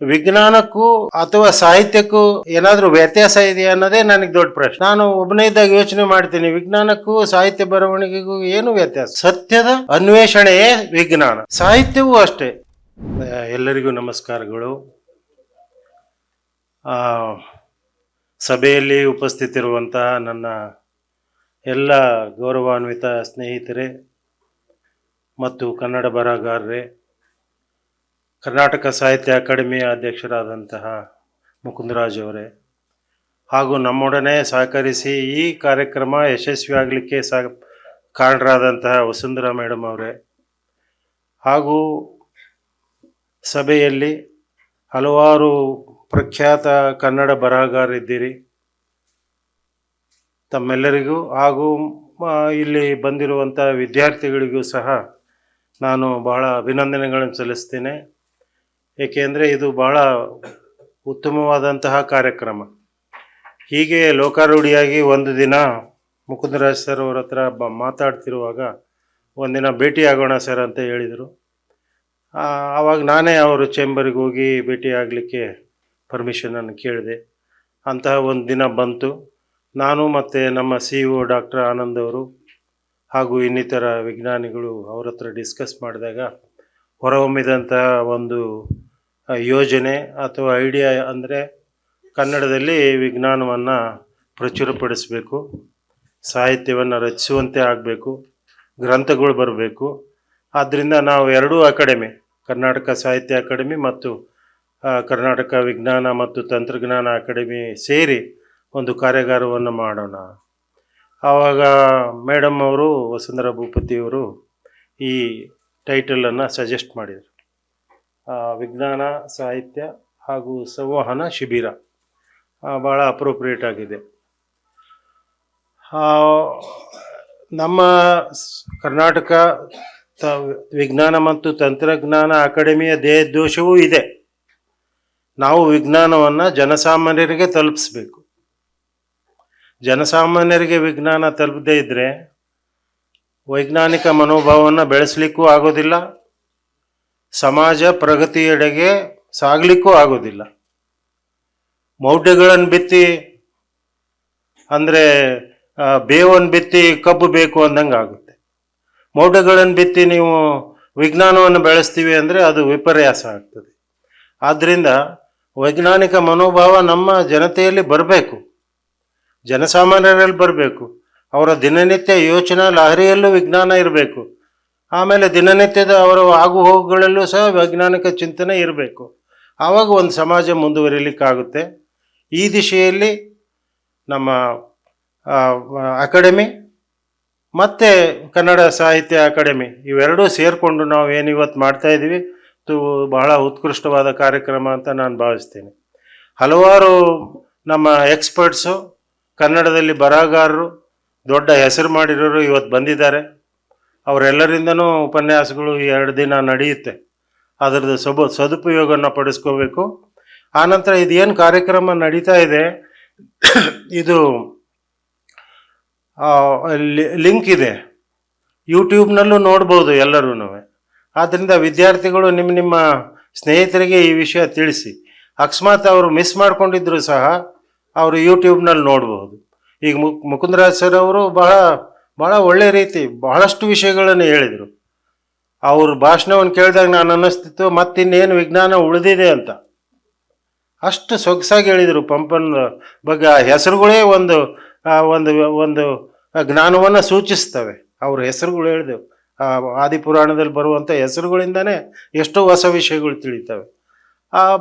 ವಿಜ್ಞಾನಕ್ಕೂ ಅಥವಾ ಸಾಹಿತ್ಯಕ್ಕೂ ಏನಾದ್ರೂ ವ್ಯತ್ಯಾಸ ಇದೆಯಾ ಅನ್ನೋದೇ ನನಗೆ ದೊಡ್ಡ ಪ್ರಶ್ನೆ. ನಾನು ಒಬ್ಬನೇ ಇದ್ದಾಗ ಯೋಚನೆ ಮಾಡ್ತೀನಿ, ವಿಜ್ಞಾನಕ್ಕೂ ಸಾಹಿತ್ಯ ಬರವಣಿಗೆಗೂ ಏನು ವ್ಯತ್ಯಾಸ? ಸತ್ಯದ ಅನ್ವೇಷಣೆಯೇ ವಿಜ್ಞಾನ. ಸಾಹಿತ್ಯವೂ ಅಷ್ಟೇ. ಎಲ್ಲರಿಗೂ ನಮಸ್ಕಾರಗಳು. ಸಭೆಯಲ್ಲಿ ಉಪಸ್ಥಿತಿರುವಂತಹ ನನ್ನ ಎಲ್ಲ ಗೌರವಾನ್ವಿತ ಸ್ನೇಹಿತರೆ ಮತ್ತು ಕನ್ನಡ ಬರಹಗಾರರೇ ಕರ್ನಾಟಕ ಸಾಹಿತ್ಯ ಅಕಾಡೆಮಿಯ ಅಧ್ಯಕ್ಷರಾದಂತಹ ಮುಕುಂದರಾಜ್ ಅವರೇ. ಹಾಗೂ ನಮ್ಮೊಡನೆ ಸಹಕರಿಸಿ ಈ ಕಾರ್ಯಕ್ರಮ ಯಶಸ್ವಿಯಾಗಲಿಕ್ಕೆ ಸಹ ಕಾರಣರಾದಂತಹ ವಸುಂಧರಾ ಮೇಡಮ್ ಅವರೇ. ಹಾಗೂ ಸಭೆಯಲ್ಲಿ ಹಲವಾರು ಪ್ರಖ್ಯಾತ ಕನ್ನಡ ಬರಹಗಾರರಿದ್ದೀರಿ. ತಮ್ಮೆಲ್ಲರಿಗೂ ಹಾಗೂ ಇಲ್ಲಿ ಬಂದಿರುವಂಥ ವಿದ್ಯಾರ್ಥಿಗಳಿಗೂ ಸಹ ನಾನು ಬಹಳ ಅಭಿನಂದನೆಗಳನ್ನು ಸಲ್ಲಿಸ್ತೇನೆ. ಏಕೆಂದರೆ ಇದು ಬಹಳ ಉತ್ತಮವಾದಂತಹ ಕಾರ್ಯಕ್ರಮ. ಹೀಗೆ ಲೋಕಾರೂಢಿಯಾಗಿ ಒಂದು ದಿನ ಮುಕುಂದರಾಜ್ ಸರ್ ಅವ್ರ ಹತ್ರ ಬ ಮಾತಾಡ್ತಿರುವಾಗ ಒಂದಿನ ಭೇಟಿ ಆಗೋಣ ಸರ್ ಅಂತ ಹೇಳಿದರು. ಆವಾಗ ನಾನೇ ಅವರು ಚೇಂಬರ್ಗೆ ಹೋಗಿ ಭೇಟಿ ಆಗಲಿಕ್ಕೆ ಪರ್ಮಿಷನನ್ನು ಕೇಳಿದೆ. ಅಂತಹ ಒಂದು ದಿನ ಬಂತು. ನಾನು ಮತ್ತು ನಮ್ಮ ಸಿ ಒ ಡಾಕ್ಟರ್ ಆನಂದ್ ಅವರು ಹಾಗೂ ಇನ್ನಿತರ ವಿಜ್ಞಾನಿಗಳು ಅವ್ರ ಹತ್ರ ಡಿಸ್ಕಸ್ ಮಾಡಿದಾಗ ಹೊರಹೊಮ್ಮಿದಂತಹ ಒಂದು ಯೋಜನೆ ಅಥವಾ ಐಡಿಯಾ ಅಂದರೆ ಕನ್ನಡದಲ್ಲಿ ವಿಜ್ಞಾನವನ್ನು ಪ್ರಚುರಪಡಿಸಬೇಕು, ಸಾಹಿತ್ಯವನ್ನು ರಚಿಸುವಂತೆ ಆಗಬೇಕು, ಗ್ರಂಥಗಳು ಬರಬೇಕು. ಆದ್ದರಿಂದ ನಾವು ಎರಡೂ ಅಕಾಡೆಮಿ, ಕರ್ನಾಟಕ ಸಾಹಿತ್ಯ ಅಕಾಡೆಮಿ ಮತ್ತು ಕರ್ನಾಟಕ ವಿಜ್ಞಾನ ಮತ್ತು ತಂತ್ರಜ್ಞಾನ ಅಕಾಡೆಮಿ ಸೇರಿ ಒಂದು ಕಾರ್ಯಾಗಾರವನ್ನು ಮಾಡೋಣ. ಆವಾಗ ಮೇಡಮ್ ಅವರು, ವಸುಂಧರಾ ಭೂಪತಿಯವರು ಈ ಟೈಟಲನ್ನು ಸಜೆಸ್ಟ್ ಮಾಡಿದರು. ವಿಜ್ಞಾನ, ಸಾಹಿತ್ಯ ಹಾಗೂ ಸಂವಹನ ಶಿಬಿರ. ಭಾಳ ಅಪ್ರೋಪ್ರಿಯೇಟ್ ಆಗಿದೆ. ನಮ್ಮ ಕರ್ನಾಟಕ ತ, ವಿಜ್ಞಾನ ಮತ್ತು ತಂತ್ರಜ್ಞಾನ ಅಕಾಡೆಮಿಯ ದೇಹದೋಷವೂ ಇದೆ. ನಾವು ವಿಜ್ಞಾನವನ್ನು ಜನಸಾಮಾನ್ಯರಿಗೆ ತಲುಪಿಸ್ಬೇಕು. ಜನಸಾಮಾನ್ಯರಿಗೆ ವಿಜ್ಞಾನ ತಲುಪದೇ ಇದ್ದರೆ ವೈಜ್ಞಾನಿಕ ಮನೋಭಾವವನ್ನು ಬೆಳೆಸಲಿಕ್ಕೂ ಆಗೋದಿಲ್ಲ. ಸಮಾಜ ಪ್ರಗತಿಯೆಡೆಗೆ ಸಾಗಲಿಕ್ಕೂ ಆಗೋದಿಲ್ಲ. ಮೌಢ್ಯಗಳನ್ನು ಬಿತ್ತಿ, ಅಂದರೆ ಬೇವನ್ನು ಬಿತ್ತಿ ಕಬ್ಬು ಬೇಕು ಅಂದಂಗೆ ಆಗುತ್ತೆ. ಮೌಢ್ಯಗಳನ್ನು ಬಿತ್ತಿ ನೀವು ವಿಜ್ಞಾನವನ್ನು ಬೆಳೆಸ್ತೀವಿ ಅಂದರೆ ಅದು ವಿಪರ್ಯಾಸ ಆಗ್ತದೆ. ಆದ್ದರಿಂದ ವೈಜ್ಞಾನಿಕ ಮನೋಭಾವ ನಮ್ಮ ಜನತೆಯಲ್ಲಿ ಬರಬೇಕು. ಜನಸಾಮಾನ್ಯರಲ್ಲಿ ಬರಬೇಕು. ಅವರ ದಿನನಿತ್ಯ ಯೋಚನಾ ಲಹರಿಯಲ್ಲೂ ವಿಜ್ಞಾನ ಇರಬೇಕು. ಆಮೇಲೆ ದಿನನಿತ್ಯದ ಅವರ ಆಗು ಹೋಗುಗಳಲ್ಲೂ ಸಹ ವೈಜ್ಞಾನಿಕ ಚಿಂತನೆ ಇರಬೇಕು. ಆವಾಗ ಒಂದು ಸಮಾಜ ಮುಂದುವರಿಲಿಕ್ಕಾಗುತ್ತೆ. ಈ ದಿಶೆಯಲ್ಲಿ ನಮ್ಮ ಅಕಾಡೆಮಿ ಮತ್ತು ಕನ್ನಡ ಸಾಹಿತ್ಯ ಅಕಾಡೆಮಿ ಇವೆರಡೂ ಸೇರಿಕೊಂಡು ನಾವು ಏನು ಇವತ್ತು ಮಾಡ್ತಾ ಇದ್ದೀವಿ, ಇದು ಬಹಳ ಉತ್ಕೃಷ್ಟವಾದ ಕಾರ್ಯಕ್ರಮ ಅಂತ ನಾನು ಭಾವಿಸ್ತೀನಿ. ಹಲವಾರು ನಮ್ಮ ಎಕ್ಸ್ಪರ್ಟ್ಸು ಕನ್ನಡದಲ್ಲಿ ಬರಹಗಾರರು, ದೊಡ್ಡ ಹೆಸರು ಮಾಡಿರೋರು ಇವತ್ತು ಬಂದಿದ್ದಾರೆ. ಅವರೆಲ್ಲರಿಂದನೂ ಉಪನ್ಯಾಸಗಳು ಎರಡು ದಿನ ನಡೆಯುತ್ತೆ. ಅದರದ್ದು ಸಬ, ಸದುಪಯೋಗವನ್ನು ಪಡಿಸ್ಕೋಬೇಕು. ಆನಂತರ ಇದೇನು ಕಾರ್ಯಕ್ರಮ ನಡೀತಾ ಇದೆ, ಇದು ಲಿಂಕ್ ಇದೆ. ಯೂಟ್ಯೂಬ್ನಲ್ಲೂ ನೋಡ್ಬೋದು ಎಲ್ಲರೂ ಆದ್ದರಿಂದ ವಿದ್ಯಾರ್ಥಿಗಳು ನಿಮ್ಮ ನಿಮ್ಮ ಸ್ನೇಹಿತರಿಗೆ ಈ ವಿಷಯ ತಿಳಿಸಿ. ಅಕಸ್ಮಾತ್ ಅವರು ಮಿಸ್ ಮಾಡ್ಕೊಂಡಿದ್ರು ಸಹ, ಅವರು ಯೂಟ್ಯೂಬ್ನಲ್ಲಿ ನೋಡ್ಬೋದು. ಈಗ ಮುಕ್ ಮುಕುಂದರಾಜ್ ಸರ್ ಅವರು ಬಹಳ ಬಹಳ ಒಳ್ಳೆ ರೀತಿ ಬಹಳಷ್ಟು ವಿಷಯಗಳನ್ನು ಹೇಳಿದರು. ಅವ್ರ ಭಾಷಣವನ್ನು ಕೇಳಿದಾಗ ನಾನು ಅನ್ನಿಸ್ತಿತ್ತು, ಮತ್ತಿನ್ನೇನು ವಿಜ್ಞಾನ ಉಳಿದಿದೆ ಅಂತ. ಅಷ್ಟು ಸೊಗಸಾಗಿ ಹೇಳಿದರು ಪಂಪನ ಬಗ್ಗೆ. ಆ ಹೆಸರುಗಳೇ ಒಂದು ಒಂದು ಒಂದು ಜ್ಞಾನವನ್ನು ಸೂಚಿಸ್ತವೆ. ಅವ್ರ ಹೆಸರುಗಳು ಹೇಳಿದೆವು. ಆ ಆದಿಪುರಾಣದಲ್ಲಿ ಬರುವಂಥ ಹೆಸರುಗಳಿಂದನೇ ಎಷ್ಟೋ ಹೊಸ ವಿಷಯಗಳು ತಿಳಿತವೆ.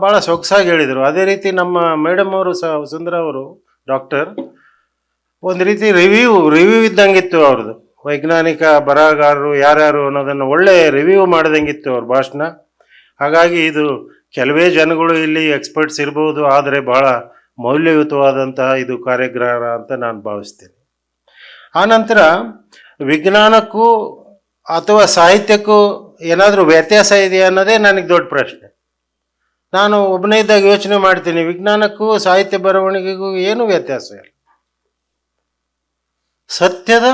ಭಾಳ ಸೊಗಸಾಗಿ ಹೇಳಿದರು. ಅದೇ ರೀತಿ ನಮ್ಮ ಮೇಡಮ್ ಅವರು ಸ ಸುಂದರ ಅವರು, ಡಾಕ್ಟರ್ ಒಂದು ರೀತಿ ರಿವ್ಯೂ ರಿವ್ಯೂ ಇದ್ದಂಗಿತ್ತು ಅವ್ರದ್ದು ವೈಜ್ಞಾನಿಕ ಬರಹಗಾರರು ಯಾರ್ಯಾರು ಅನ್ನೋದನ್ನು ಒಳ್ಳೆ ರಿವ್ಯೂ ಮಾಡಿದಂಗಿತ್ತು ಅವ್ರ ಭಾಷಣ. ಹಾಗಾಗಿ ಇದು ಕೆಲವೇ ಜನಗಳು ಇಲ್ಲಿ ಎಕ್ಸ್ಪರ್ಟ್ಸ್ ಇರ್ಬೋದು, ಆದರೆ ಬಹಳ ಮೌಲ್ಯಯುತವಾದಂತಹ ಇದು ಕಾರ್ಯಕ್ರಮ ಅಂತ ನಾನು ಭಾವಿಸ್ತೇನೆ. ಆನಂತರ ವಿಜ್ಞಾನಕ್ಕೂ ಅಥವಾ ಸಾಹಿತ್ಯಕ್ಕೂ ಏನಾದರೂ ವ್ಯತ್ಯಾಸ ಇದೆಯಾ ಅನ್ನೋದೇ ನನಗೆ ದೊಡ್ಡ ಪ್ರಶ್ನೆ. ನಾನು ಒಬ್ಬನೇ ಇದ್ದಾಗ ಯೋಚನೆ ಮಾಡ್ತೀನಿ, ವಿಜ್ಞಾನಕ್ಕೂ ಸಾಹಿತ್ಯ ಬರವಣಿಗೆಗೂ ಏನು ವ್ಯತ್ಯಾಸ ಇಲ್ಲ. ಸತ್ಯದ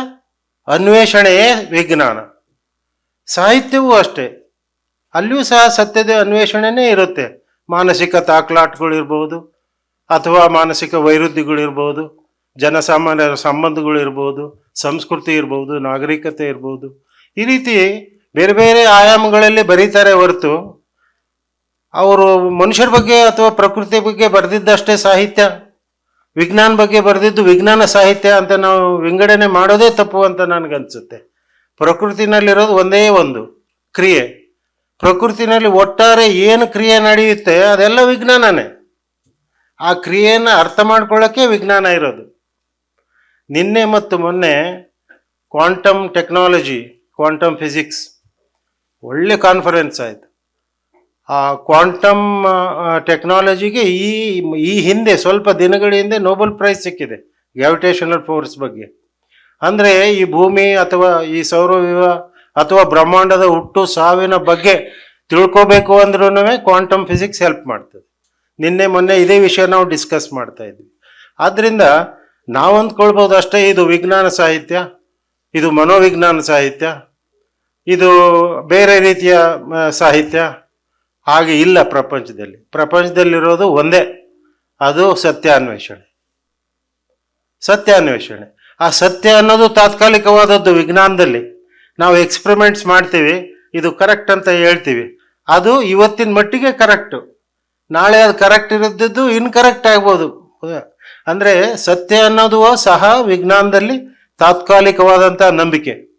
ಅನ್ವೇಷಣೆಯೇ ವಿಜ್ಞಾನ. ಸಾಹಿತ್ಯವೂ ಅಷ್ಟೇ. ಅಲ್ಲಿಯೂ ಸಹ ಸತ್ಯದ ಅನ್ವೇಷಣೆನೇ ಇರುತ್ತೆ. ಮಾನಸಿಕ ತಾಕ್ಲಾಟ್ಗಳಿರ್ಬೋದು ಅಥವಾ ಮಾನಸಿಕ ವೈರುಧ್ಯಗಳಿರ್ಬೋದು ಜನಸಾಮಾನ್ಯರ ಸಂಬಂಧಗಳಿರ್ಬೋದು ಸಂಸ್ಕೃತಿ ಇರ್ಬೋದು, ನಾಗರಿಕತೆ ಇರ್ಬೋದು. ಈ ರೀತಿ ಬೇರೆ ಬೇರೆ ಆಯಾಮಗಳಲ್ಲಿ ಬರೀತಾರೆ ಹೊರತು ಅವರು ಮನುಷ್ಯರ ಬಗ್ಗೆ ಅಥವಾ ಪ್ರಕೃತಿ ಬಗ್ಗೆ ಬರೆದಿದ್ದಷ್ಟೇ ಸಾಹಿತ್ಯ. ವಿಜ್ಞಾನ ಬಗ್ಗೆ ಬರೆದಿದ್ದು ವಿಜ್ಞಾನ ಸಾಹಿತ್ಯ ಅಂತ ನಾವು ವಿಂಗಡಣೆ ಮಾಡೋದೇ ತಪ್ಪು ಅಂತ ನನಗನ್ಸುತ್ತೆ. ಪ್ರಕೃತಿನಲ್ಲಿರೋದು ಒಂದೇ ಒಂದು ಕ್ರಿಯೆ. ಪ್ರಕೃತಿನಲ್ಲಿ ಒಟ್ಟಾರೆ ಏನು ಕ್ರಿಯೆ ನಡೆಯುತ್ತೆ ಅದೆಲ್ಲ ವಿಜ್ಞಾನನೇ. ಆ ಕ್ರಿಯೆಯನ್ನು ಅರ್ಥ ಮಾಡ್ಕೊಳ್ಳೋಕ್ಕೆ ವಿಜ್ಞಾನ ಇರೋದು. ನಿನ್ನೆ ಮತ್ತು ಮೊನ್ನೆ ಕ್ವಾಂಟಮ್ ಟೆಕ್ನಾಲಜಿ, ಕ್ವಾಂಟಮ್ ಫಿಸಿಕ್ಸ್ ಒಳ್ಳೆ ಕಾನ್ಫರೆನ್ಸ್ ಆಯಿತು. ಕ್ವಾಂಟಮ್ ಟೆಕ್ನಾಲಜಿಗೆ ಈ ಈ ಹಿಂದೆ ಸ್ವಲ್ಪ ದಿನಗಳ ಹಿಂದೆ ನೋಬೆಲ್ ಪ್ರೈಸ್ ಸಿಕ್ಕಿದೆ ಗ್ರಾವಿಟೇಷನಲ್ ಫೋರ್ಸ್ ಬಗ್ಗೆ. ಅಂದರೆ ಈ ಭೂಮಿ ಅಥವಾ ಈ ಸೌರವ್ಯೂಹ ಅಥವಾ ಬ್ರಹ್ಮಾಂಡದ ಹುಟ್ಟು ಸಾವಿನ ಬಗ್ಗೆ ತಿಳ್ಕೋಬೇಕು ಅಂದ್ರೂ ಕ್ವಾಂಟಮ್ ಫಿಸಿಕ್ಸ್ ಹೆಲ್ಪ್ ಮಾಡ್ತದೆ. ನಿನ್ನೆ ಮೊನ್ನೆ ಇದೇ ವಿಷಯ ನಾವು ಡಿಸ್ಕಸ್ ಮಾಡ್ತಾ ಇದ್ವಿ. ಆದ್ದರಿಂದ ನಾವು ಅಂದ್ಕೊಳ್ಬೋದು ಅಷ್ಟೇ, ಇದು ವಿಜ್ಞಾನ ಸಾಹಿತ್ಯ, ಇದು ಮನೋವಿಜ್ಞಾನ ಸಾಹಿತ್ಯ, ಇದು ಬೇರೆ ರೀತಿಯ ಸಾಹಿತ್ಯ. ಹಾಗೆ ಇಲ್ಲ ಪ್ರಪಂಚದಲ್ಲಿ. ಪ್ರಪಂಚದಲ್ಲಿರೋದು ಒಂದೇ. ಅದು ಸತ್ಯಾನ್ವೇಷಣೆ. ಸತ್ಯಾನ್ವೇಷಣೆ. ಆ ಸತ್ಯ ಅನ್ನೋದು ತಾತ್ಕಾಲಿಕವಾದದ್ದು ವಿಜ್ಞಾನದಲ್ಲಿ. ನಾವು ಎಕ್ಸ್ಪೆರಿಮೆಂಟ್ಸ್ ಮಾಡ್ತೀವಿ, ಇದು ಕರೆಕ್ಟ್ ಅಂತ ಹೇಳ್ತೀವಿ. ಅದು ಇವತ್ತಿನ ಮಟ್ಟಿಗೆ ಕರೆಕ್ಟು ನಾಳೆ ಅದು ಕರೆಕ್ಟ್ ಇರದ್ದು ಇನ್ಕರೆಕ್ಟ್ ಆಗ್ಬೋದು. ಅಂದರೆ ಸತ್ಯ ಅನ್ನೋದು ಸಹ ವಿಜ್ಞಾನದಲ್ಲಿ ತಾತ್ಕಾಲಿಕವಾದಂಥ ನಂಬಿಕೆ.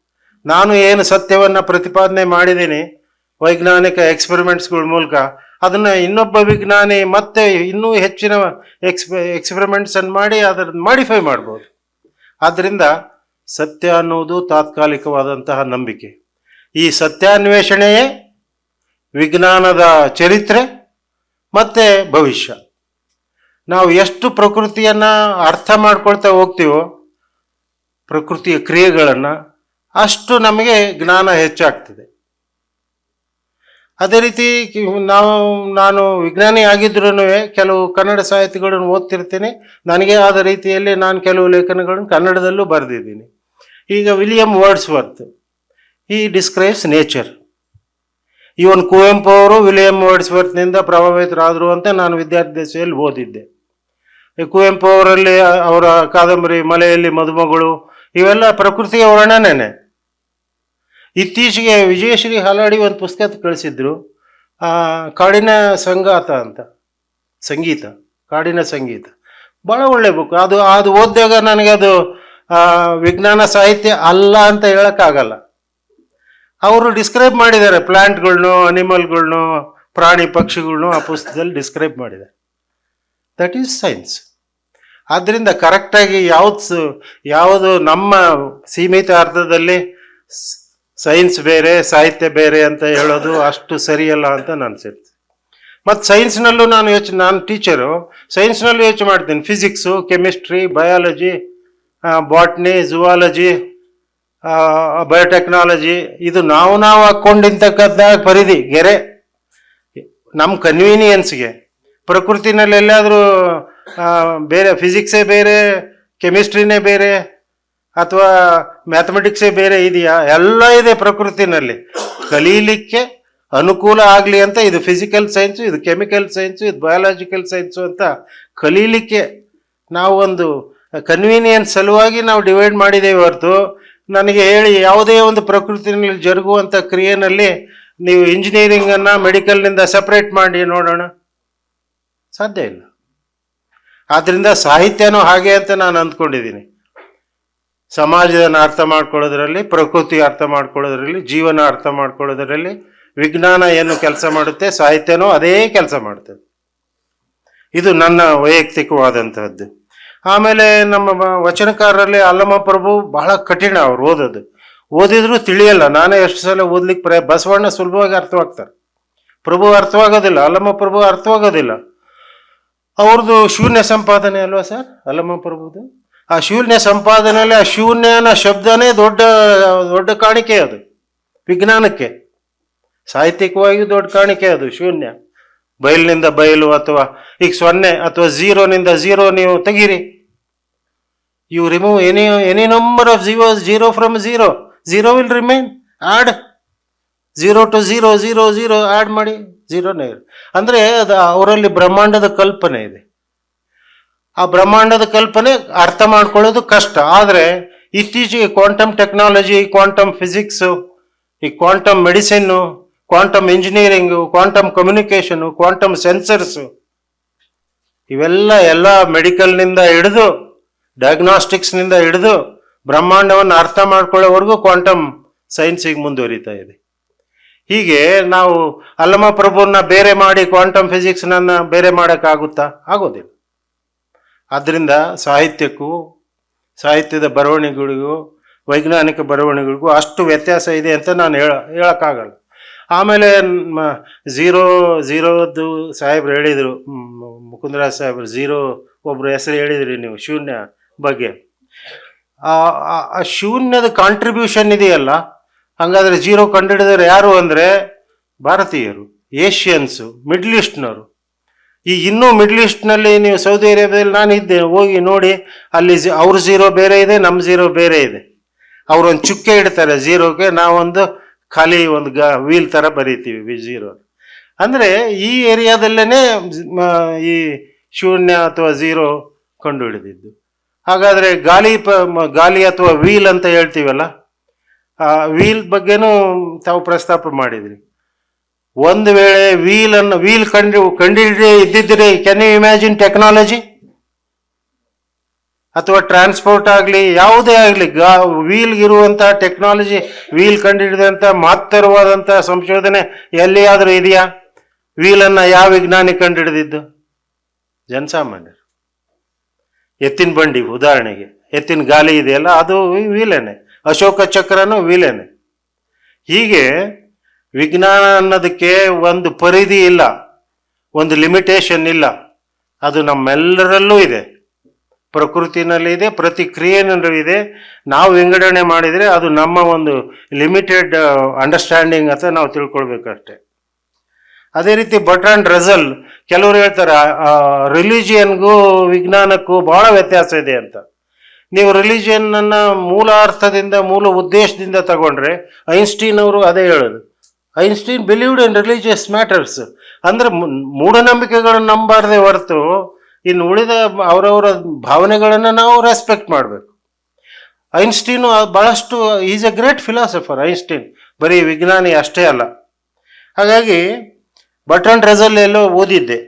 ನಾನು ಏನು ಸತ್ಯವನ್ನು ಪ್ರತಿಪಾದನೆ ಮಾಡಿದ್ದೀನಿ ವೈಜ್ಞಾನಿಕ ಎಕ್ಸ್ಪೆರಿಮೆಂಟ್ಸ್ಗಳ ಮೂಲಕ. ಅದನ್ನು ಇನ್ನೊಬ್ಬ ವಿಜ್ಞಾನಿ ಮತ್ತೆ ಇನ್ನೂ ಹೆಚ್ಚಿನ ಎಕ್ಸ್ಪೆ ಎಕ್ಸ್ಪೆರಿಮೆಂಟ್ಸನ್ನು ಮಾಡಿ ಅದನ್ನು ಮಾಡಿಫೈ ಮಾಡ್ಬೋದು. ಆದ್ದರಿಂದ ಸತ್ಯ ಅನ್ನೋದು ತಾತ್ಕಾಲಿಕವಾದಂತಹ ನಂಬಿಕೆ. ಈ ಸತ್ಯಾನ್ವೇಷಣೆಯೇ ವಿಜ್ಞಾನದ ಚರಿತ್ರೆ ಮತ್ತು ಭವಿಷ್ಯ. ನಾವು ಎಷ್ಟು ಪ್ರಕೃತಿಯನ್ನು ಅರ್ಥ ಮಾಡ್ಕೊಳ್ತಾ ಹೋಗ್ತೀವೋ, ಪ್ರಕೃತಿಯ ಕ್ರಿಯೆಗಳನ್ನು ಅಷ್ಟು ನಮಗೆ ಜ್ಞಾನ ಹೆಚ್ಚಾಗ್ತದೆ. ಅದೇ ರೀತಿ ನಾವು, ನಾನು ವಿಜ್ಞಾನಿ ಆಗಿದ್ರೂ ಕೆಲವು ಕನ್ನಡ ಸಾಹಿತ್ಯಗಳನ್ನು ಓದ್ತಿರ್ತೀನಿ. ನನಗೆ ಆದ ರೀತಿಯಲ್ಲಿ ನಾನು ಕೆಲವು ಲೇಖನಗಳನ್ನು ಕನ್ನಡದಲ್ಲೂ ಬರೆದಿದ್ದೀನಿ. ಈಗ William Wordsworth he describes nature even Kuvempu ಅವರು ವಿಲಿಯಂ ವರ್ಡ್ಸ್ವರ್ತ್ನಿಂದ ಪ್ರಭಾವಿತರಾದರು ಅಂತ ನಾನು ವಿದ್ಯಾರ್ಥಿ ದಶೆಯಲ್ಲಿ ಓದಿದ್ದೆ. ಕುವೆಂಪು ಅವರಲ್ಲಿ, ಅವರ ಕಾದಂಬರಿ ಮಲೆಯಲ್ಲಿ ಮದುಮಗಳು, ಇವೆಲ್ಲ ಪ್ರಕೃತಿಯ ವರ್ಣನೆನೆ. ಇತ್ತೀಚೆಗೆ ವಿಜಯಶ್ರೀ ಹಾಲಾಡಿ ಒಂದು ಪುಸ್ತಕ ಕಳಿಸಿದ್ರು. ಕಾಡಿನ ಸಂಗಾತ ಅಂತ. ಸಂಗೀತ, ಕಾಡಿನ ಸಂಗೀತ. ಭಾಳ ಒಳ್ಳೆ ಬುಕ್ ಅದು ಅದು ಓದಿದಾಗ ನನಗೆ ಅದು ವಿಜ್ಞಾನ ಸಾಹಿತ್ಯ ಅಲ್ಲ ಅಂತ ಹೇಳೋಕ್ಕಾಗಲ್ಲ. ಅವರು ಡಿಸ್ಕ್ರೈಬ್ ಮಾಡಿದ್ದಾರೆ ಪ್ಲಾಂಟ್ಗಳ್ನು ಅನಿಮಲ್ಗಳ್ನು ಪ್ರಾಣಿ ಪಕ್ಷಿಗಳ್ನು ಆ ಪುಸ್ತಕದಲ್ಲಿ ಡಿಸ್ಕ್ರೈಬ್ ಮಾಡಿದ್ದಾರೆ. ದಟ್ ಈಸ್ ಸೈನ್ಸ್ ಆದ್ದರಿಂದ ಕರೆಕ್ಟಾಗಿ ಯಾವ್ದು, ಯಾವುದು ನಮ್ಮ ಸೀಮಿತ ಅರ್ಥದಲ್ಲಿ ಸೈನ್ಸ್ ಬೇರೆ, ಸಾಹಿತ್ಯ ಬೇರೆ ಅಂತ ಹೇಳೋದು ಅಷ್ಟು ಸರಿಯಲ್ಲ ಅಂತ ನಾನು ಸೇರ್ತೀನಿ ಮತ್ತು ಸೈನ್ಸ್ನಲ್ಲೂ ನಾನು ಯೋಚನೆ ನಾನು ಟೀಚರು ಸೈನ್ಸ್ನಲ್ಲೂ ಯೋಚನೆ ಮಾಡ್ತೀನಿ. Physics chemistry biology botany zoology biotechnology ಇದು ನಾವು ನಾವು ಹಾಕ್ಕೊಂಡಿರ್ತಕ್ಕಂಥ ಪರಿಧಿ, ಗೆರೆ. ನಮ್ಮ ಕನ್ವೀನಿಯನ್ಸ್ಗೆ ಪ್ರಕೃತಿನಲ್ಲಿ ಎಲ್ಲಾದರೂ ಬೇರೆ ಫಿಸಿಕ್ಸೇ ಬೇರೆ ಕೆಮಿಸ್ಟ್ರಿನೇ ಬೇರೆ ಅಥವಾ ಮ್ಯಾಥಮೆಟಿಕ್ಸೇ ಬೇರೆ ಇದೆಯಾ? ಎಲ್ಲ ಇದೆ ಪ್ರಕೃತಿನಲ್ಲಿ. ಕಲೀಲಿಕ್ಕೆ ಅನುಕೂಲ ಆಗಲಿ ಅಂತ ಇದು ಫಿಸಿಕಲ್ ಸೈನ್ಸು ಇದು ಕೆಮಿಕಲ್ ಸೈನ್ಸು ಇದು ಬಯಾಲಜಿಕಲ್ ಸೈನ್ಸು ಅಂತ ಕಲೀಲಿಕ್ಕೆ ನಾವು ಒಂದು ಕನ್ವೀನಿಯನ್ಸ್ ಸಲುವಾಗಿ ನಾವು ಡಿವೈಡ್ ಮಾಡಿದ್ದೇವೆ ಹೊರತು ನನಗೆ ಹೇಳಿ ಯಾವುದೇ ಒಂದು ಪ್ರಕೃತಿನಲ್ಲಿ ಜರುಗುವಂಥ ಕ್ರಿಯೆನಲ್ಲಿ ನೀವು ಇಂಜಿನಿಯರಿಂಗನ್ನು ಮೆಡಿಕಲ್ನಿಂದ ಸಪ್ರೇಟ್ ಮಾಡಿ ನೋಡೋಣ. ಸಾಧ್ಯ ಇಲ್ಲ. ಆದ್ದರಿಂದ ಸಾಹಿತ್ಯನೂ ಹಾಗೆ ಅಂತ ನಾನು ಅಂದ್ಕೊಂಡಿದ್ದೀನಿ. ಸಮಾಜವನ್ನು ಅರ್ಥ ಮಾಡ್ಕೊಳ್ಳೋದ್ರಲ್ಲಿ ಪ್ರಕೃತಿ ಅರ್ಥ ಮಾಡ್ಕೊಳ್ಳೋದ್ರಲ್ಲಿ, ಜೀವನ ಅರ್ಥ ಮಾಡ್ಕೊಳ್ಳೋದ್ರಲ್ಲಿ, ವಿಜ್ಞಾನ ಏನು ಕೆಲಸ ಮಾಡುತ್ತೆ, ಸಾಹಿತ್ಯನೂ ಅದೇ ಕೆಲಸ ಮಾಡುತ್ತೆ. ಇದು ನನ್ನ ವೈಯಕ್ತಿಕವಾದಂತಹದ್ದು. ಆಮೇಲೆ ನಮ್ಮ ವಚನಕಾರರಲ್ಲಿ ಅಲ್ಲಮ ಪ್ರಭು ಬಹಳ ಕಠಿಣ ಅವ್ರು ಓದೋದು. ಓದಿದ್ರು ತಿಳಿಯಲ್ಲ. ನಾನೇ ಎಷ್ಟು ಸಲ ಓದ್ಲಿಕ್ಕೆ ಪ್ರಯ, ಬಸವಣ್ಣ ಸುಲಭವಾಗಿ ಅರ್ಥವಾಗ್ತಾರೆ. ಪ್ರಭು ಅರ್ಥವಾಗೋದಿಲ್ಲ ಅಲ್ಲಮ ಪ್ರಭು ಅರ್ಥವಾಗೋದಿಲ್ಲ. ಅವ್ರದ್ದು ಶೂನ್ಯ ಸಂಪಾದನೆ ಅಲ್ವಾ ಸರ್ ಅಲ್ಲಮ ಪ್ರಭುದು ಆ ಶೂನ್ಯ ಸಂಪಾದನೆಯಲ್ಲಿ ಆ ಶೂನ್ಯ ಅನ್ನೋ ಶಬ್ದನೇ ದೊಡ್ಡ ದೊಡ್ಡ ಕಾಣಿಕೆ ಅದು. ವಿಜ್ಞಾನಕ್ಕೆ. ಸಾಹಿತ್ಯಿಕವಾಗಿ ದೊಡ್ಡ ಕಾಣಿಕೆ ಅದು, ಶೂನ್ಯ. ಬಯಲಿನಿಂದ ಬಯಲು ಅಥವಾ ಈಗ ಸೊನ್ನೆ ಅಥವಾ ಝೀರೋನಿಂದ ಝೀರೋ ನೀವು ತೆಗೀರಿ. You remove any any number of zero zero from zero. Zero will remain. Add. Zero to zero zero zero, add ಮಾಡಿ. ಝೀರೋನೇ ಅಂದರೆ ಅದು ಅವರಲ್ಲಿ ಬ್ರಹ್ಮಾಂಡದ ಕಲ್ಪನೆ ಇದೆ. ಆ ಬ್ರಹ್ಮಾಂಡದ ಕಲ್ಪನೆ ಅರ್ಥ ಮಾಡ್ಕೊಳ್ಳೋದು ಕಷ್ಟ. ಆದರೆ ಇತ್ತೀಚೆಗೆ ಕ್ವಾಂಟಮ್ ಟೆಕ್ನಾಲಜಿ, ಕ್ವಾಂಟಮ್ ಫಿಸಿಕ್ಸು, ಈ quantum medicine, quantum engineering, quantum communication, quantum sensors, ಇವೆಲ್ಲ ಎಲ್ಲ ಮೆಡಿಕಲ್ನಿಂದ ಹಿಡಿದು, ಡಯಾಗ್ನಾಸ್ಟಿಕ್ಸ್ನಿಂದ ಹಿಡಿದು ಬ್ರಹ್ಮಾಂಡವನ್ನು ಅರ್ಥ ಮಾಡ್ಕೊಳ್ಳೋವರೆಗೂ ಕ್ವಾಂಟಮ್ ಸೈನ್ಸಿಗೆ ಮುಂದುವರಿತಾ ಇದೆ. ಹೀಗೆ ನಾವು ಅಲ್ಲಮ ಪ್ರಭುನ ಬೇರೆ ಮಾಡಿ ಕ್ವಾಂಟಮ್ ಫಿಸಿಕ್ಸ್ನನ್ನು ಬೇರೆ ಮಾಡೋಕ್ಕಾಗುತ್ತಾ? ಆಗೋದಿಲ್ಲ. ಆದ್ದರಿಂದ ಸಾಹಿತ್ಯಕ್ಕೂ, ಸಾಹಿತ್ಯದ ಬರವಣಿಗೆಗಳಿಗೂ, ವೈಜ್ಞಾನಿಕ ಬರವಣಿಗೆಗಳಿಗೂ ಅಷ್ಟು ವ್ಯತ್ಯಾಸ ಇದೆ ಅಂತ ನಾನು ಹೇಳ, ಹೇಳೋಕ್ಕಾಗಲ್ಲ. ಆಮೇಲೆ ಝೀರೋ ಝೀರೋದು ಸಾಹೇಬ್ರು ಹೇಳಿದರು ಮುಕುಂದರಾಜ್ ಸಾಹೇಬ್ರು ಝೀರೋ ಒಬ್ಬರು ಹೆಸರು ಹೇಳಿದ್ರಿ ನೀವು ಶೂನ್ಯ ಬಗ್ಗೆ. ಆ ಶೂನ್ಯದ ಕಾಂಟ್ರಿಬ್ಯೂಷನ್ ಇದೆಯಲ್ಲ, ಹಾಗಾದ್ರೆ ಜೀರೋ ಕಂಡುಹಿಡಿದವರು ಯಾರು ಅಂದರೆ ಭಾರತೀಯರು, ಏಷ್ಯನ್ಸು ಮಿಡ್ಲ್ ಈಸ್ಟ್ನವರು ಈ ಇನ್ನೂ ಮಿಡ್ಲ್ ಈಸ್ಟ್ನಲ್ಲಿ ನೀವು ಸೌದಿ ಅರೇಬಿಯಾದಲ್ಲಿ ನಾನು ಇದ್ದೆ, ಹೋಗಿ ನೋಡಿ, ಅಲ್ಲಿ ಅವ್ರ ಝೀರೋ ಬೇರೆ ಇದೆ ನಮ್ಮ ಝೀರೋ ಬೇರೆ ಇದೆ. ಅವ್ರೊಂದು ಚುಕ್ಕೆ ಇಡ್ತಾರೆ ಝೀರೋಗೆ ನಾವೊಂದು ಖಾಲಿ ಒಂದು ಗ ವೀಲ್ ಥರ ಬರೀತೀವಿ ಝೀರೋ ಅಂದರೆ ಈ ಏರಿಯಾದಲ್ಲೇ ಈ ಶೂನ್ಯ ಅಥವಾ ಝೀರೋ ಕಂಡುಹಿಡಿದಿದ್ದು ಹಾಗಾದರೆ ಗಾಳಿ ಪ ಗಾಲಿ ಅಥವಾ ವೀಲ್ ಅಂತ ಹೇಳ್ತೀವಲ್ಲ, ಆ ವೀಲ್ ಬಗ್ಗೆನೂ ತಾವು ಪ್ರಸ್ತಾಪ ಮಾಡಿದ್ರಿ. ಒಂದು ವೇಳೆ ವೀಲ್ ಅನ್ನು ವೀಲ್ ಕಂಡು ಕಂಡಿಡಿ ಇದ್ದಿದ್ರೆ ಕ್ಯಾನ್ ಯು ಇಮ್ಯಾಜಿನ್ ಟೆಕ್ನಾಲಜಿ ಅಥವಾ ಟ್ರಾನ್ಸ್ಪೋರ್ಟ್ ಆಗಲಿ, ಯಾವುದೇ ಆಗಲಿ, ಗಾ ವೀಲ್ಗಿರುವಂಥ ಟೆಕ್ನಾಲಜಿ ವೀಲ್ ಕಂಡುಹಿಡಿದಂಥ ಮಹತ್ತರವಾದಂಥ ಸಂಶೋಧನೆ ಎಲ್ಲಿಯಾದರೂ ಇದೆಯಾ? ವೀಲನ್ನು ಯಾವ ವಿಜ್ಞಾನಿ ಕಂಡುಹಿಡಿದಿದ್ದು ಜನಸಾಮಾನ್ಯರು. ಎತ್ತಿನ ಬಂಡಿ, ಉದಾಹರಣೆಗೆ. ಎತ್ತಿನ ಗಾಲಿ ಇದೆಯಲ್ಲ, ಅದು ವೀಲೇನೆ ಅಶೋಕ ಚಕ್ರನೂ ವೀಲೇನೆ ಹೀಗೆ ವಿಜ್ಞಾನ ಅನ್ನೋದಕ್ಕೆ ಒಂದು ಪರಿಧಿ ಇಲ್ಲ, ಒಂದು ಲಿಮಿಟೇಷನ್ ಇಲ್ಲ. ಅದು ನಮ್ಮೆಲ್ಲರಲ್ಲೂ ಇದೆ. ಪ್ರಕೃತಿನಲ್ಲಿ ಇದೆ ಪ್ರತಿ ಕ್ರಿಯೆನಲ್ಲೂ ಇದೆ. ನಾವು ವಿಂಗಡಣೆ ಮಾಡಿದರೆ ಅದು ನಮ್ಮ ಒಂದು ಲಿಮಿಟೆಡ್ ಅಂಡರ್ಸ್ಟ್ಯಾಂಡಿಂಗ್ ಅಂತ ನಾವು ತಿಳ್ಕೊಳ್ಬೇಕಷ್ಟೆ. ಅದೇ ರೀತಿ ಬಟ್ರಾಂಡ್ ರಜಲ್ ಕೆಲವರು ಹೇಳ್ತಾರೆ ರಿಲಿಜಿಯನ್ಗೂ ವಿಜ್ಞಾನಕ್ಕೂ ಬಹಳ ವ್ಯತ್ಯಾಸ ಇದೆ ಅಂತ. ನೀವು ರಿಲಿಜಿಯನ್ನ ಮೂಲ ಅರ್ಥದಿಂದ ಮೂಲ ಉದ್ದೇಶದಿಂದ ತಗೊಂಡ್ರೆ ಐನ್ಸ್ಟೀನ್ ಅವರು ಅದೇ ಹೇಳೋದು. Einstein believed in religious matters ಅಂದರೆ ಮೂಢನಂಬಿಕೆಗಳನ್ನು ನಂಬಾರದೆ ಹೊರತು ಇನ್ನು ಉಳಿದ ಅವರವರ ಭಾವನೆಗಳನ್ನು ನಾವು ರೆಸ್ಪೆಕ್ಟ್ ಮಾಡಬೇಕು. ಐನ್ಸ್ಟೀನು ಬಹಳಷ್ಟು is a great philosopher Einstein. ಬರೀ ವಿಜ್ಞಾನಿ ಅಷ್ಟೇ ಅಲ್ಲ. ಹಾಗಾಗಿ ಬಟನ್ ರೆಸಲ್ ಎಲ್ಲೋ ಓದಿದ್ದೆ